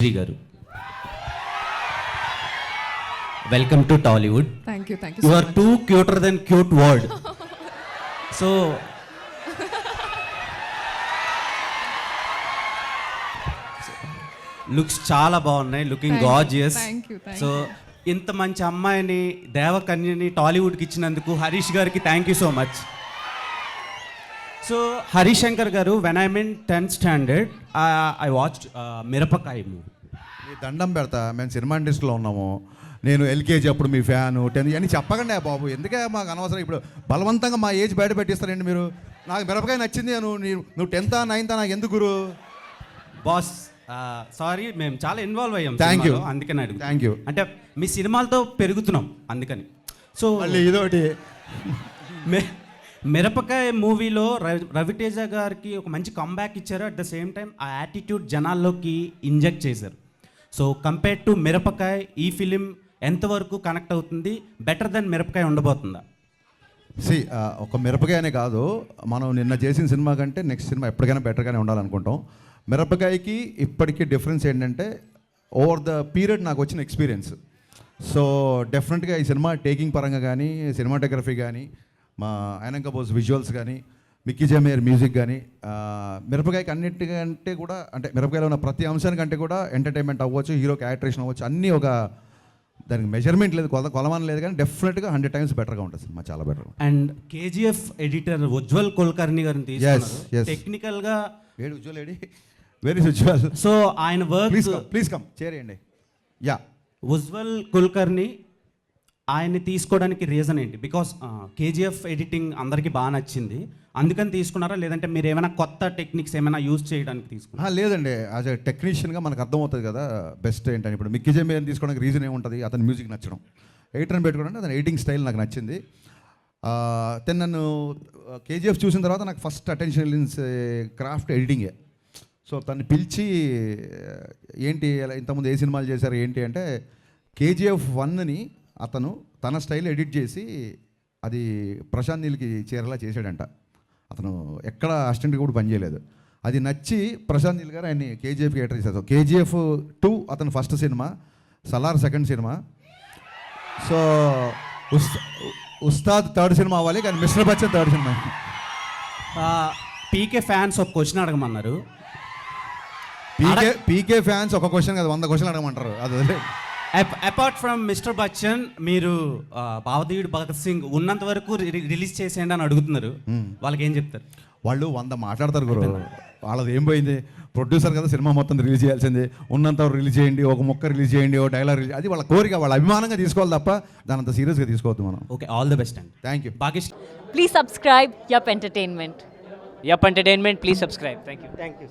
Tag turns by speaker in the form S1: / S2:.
S1: శ్రీ గారు. Welcome to Tollywood
S2: thank you thank you
S1: you are too cuter then cute word so looks చాలా బాగున్నాయి looking gorgeous so ఇంత మంచి అమ్మాయిని దేవకన్యని టాలీవుడ్కి ఇచ్చినందుకు హరీష్ గారికి thank you so much so Harish Shankar గారు when I mean tenth standard I watch Mirapakaya movie
S3: మీ దండం పెడతా మేము సినిమా ఇండస్ట్రీలో ఉన్నాము. నేను ఎల్కేజీ అప్పుడు మీ ఫ్యాను టెన్ అని చెప్పకండి బాబు. ఎందుకే మాకు అనవసరం? ఇప్పుడు బలవంతంగా మా ఏజ్ బయట పెట్టిస్తారండి మీరు. నాకు మిరపకాయ నచ్చింది నువ్వు నువ్వు టెన్తా నైన్తా నాకు ఎందుకు గురు?
S1: బాస్ సారీ మేము చాలా ఇన్వాల్వ్ అయ్యాం
S3: you.
S1: సినిమాలో, అందుకని అడుగు
S3: Thank you.
S1: అంటే మీ సినిమాలతో పెరుగుతున్నాం అందుకని. సో
S3: మళ్ళీ ఇదోటి
S1: మె- మిరపకాయ మూవీలో రవి రవితేజ గారికి ఒక మంచి కంబ్యాక్ ఇచ్చారు. అట్ ద సేమ్ టైం ఆ యాటిట్యూడ్ జనాల్లోకి ఇంజెక్ట్ చేశారు. సో కంపేర్ టు మిరపకాయ ఈ ఫిలిం ఎంతవరకు కనెక్ట్ అవుతుంది? బెటర్ దెన్ మిరపకాయ ఉండబోతుందా?
S3: సి ఒక మిరపకాయనే కాదు. మనం నిన్న చేసిన సినిమా కంటే నెక్స్ట్ సినిమా ఎప్పటికైనా బెటర్గానే ఉండాలనుకుంటాం. మిరపకాయకి ఇప్పటికీ డిఫరెన్స్ ఏంటంటే ఓవర్ ద పీరియడ్ నాకు వచ్చిన ఎక్స్పీరియన్స్ సో డెఫినెట్గా ఈ సినిమా టేకింగ్ పరంగా కానీ సినిమాటోగ్రఫీ కానీ మా ఐనంక బోస్ విజువల్స్ కానీ మిక్కీ జమేర్ మ్యూజిక్ కానీ మిరపకాయకి అన్నిటికంటే కూడా అంటే మిరపకాయలో ఉన్న ప్రతి అంశానికంటే కూడా ఎంటర్టైన్మెంట్ అవ్వచ్చు హీరో క్యారెక్టరేషన్ అవ్వచ్చు అన్నీ ఒక దానికి మెజర్మెంట్ లేదు కొల కొలమానం లేదు కానీ డెఫినెట్గా హండ్రెడ్ టైమ్స్ బెటర్గా ఉంటుంది సినిమా చాలా better
S1: and KGF editor Ujjwal Kulkarni గారిని. తీసుకున్నారు. టెక్నికల్గా
S3: ఏడు ఉజ్వల్ ఏడి? వెరీ ఉజ్వల్
S1: సో ఆయన
S3: please
S1: work
S3: come please come చేరేయండి. Yeah
S1: Ujjwal Kulkarni ఆయన్ని తీసుకోవడానికి రీజన్ ఏంటి? బికాస్ కేజీఎఫ్ ఎడిటింగ్ అందరికీ బాగా నచ్చింది. అందుకని తీసుకున్నారా? లేదంటే మీరు ఏమైనా కొత్త టెక్నిక్స్ ఏమైనా యూజ్ చేయడానికి తీసుకున్నారా?
S3: లేదండి. యాజ్ ఎ టెక్నీషియన్గా మనకు అర్థమవుతుంది కదా బెస్ట్ ఏంటని. ఇప్పుడు మిక్కీ జమేర్ తీసుకోవడానికి రీజన్ ఏముంటుంది? అతని మ్యూజిక్ నచ్చడం. ఎడిటర్ని పెట్టుకోవడం అతని ఎడిటింగ్ స్టైల్ నాకు నచ్చింది. దెన్ నన్ను కేజీఎఫ్ చూసిన తర్వాత నాకు ఫస్ట్ అటెన్షన్ వెళ్ళింది క్రాఫ్ట్ ఎడిటింగే సో తను పిలిచి ఏంటి ఇంతకుముందు ఏ సినిమాలు చేశారు ఏంటి అంటే కేజీఎఫ్ వన్ని అతను తన స్టైల్ ఎడిట్ చేసి అది ప్రశాంత్ నీల్కి చేరేలా చేశాడంట. అతను ఎక్కడ అసిస్టెంట్ కూడా పనిచేయలేదు అది నచ్చి ప్రశాంత్ నీల్ గారు ఆయన్ని కేజీఎఫ్కి ఎంటర్ చేశారు. కేజీఎఫ్ టూ అతను first cinema Salaar second cinema. So ఉస్తా ఉస్తాద్ థర్డ్ సినిమా అవ్వాలి కానీ mister Bachchan third cinema.
S1: PK fans ఒక క్వశ్చన్ అడగమన్నారు.
S3: పీకే పీకే ఫ్యాన్స్ ఒక క్వశ్చన్ కదా వంద క్వశ్చన్ అడగమంటారు. అది.
S1: అపార్ట్ ఫ్రమ్ మిస్టర్ బచ్చన్ మీరు భావదేవుడు భగత్ సింగ్ ఉన్నంత వరకు రిలీజ్ చేసేయండి అని అడుగుతున్నారు. వాళ్ళకి ఏం చెప్తారు?
S3: వాళ్ళు వంద మాట్లాడతారు గురు. వాళ్ళది ఏం పోయింది? ప్రొడ్యూసర్ కదా సినిమా మొత్తం రిలీజ్ చేయాల్సింది. ఉన్నంత రిలీజ్ చేయండి ఒక మొక్క రిలీజ్ చేయండి ఒక డైలాగ్ రిలీజ్ అది వాళ్ళ కోరిక వాళ్ళ అభిమానంగా తీసుకోవాలి తప్ప దాని అంత సీరియస్గా తీసుకోవద్దు మనం.
S1: ఓకే ఆల్ ది బెస్ట్ అండి.
S3: Thank you
S1: Bagesh
S4: Please subscribe Yup Entertainment.
S5: Yup Entertainment, please subscribe. Thank you.
S6: Thank you.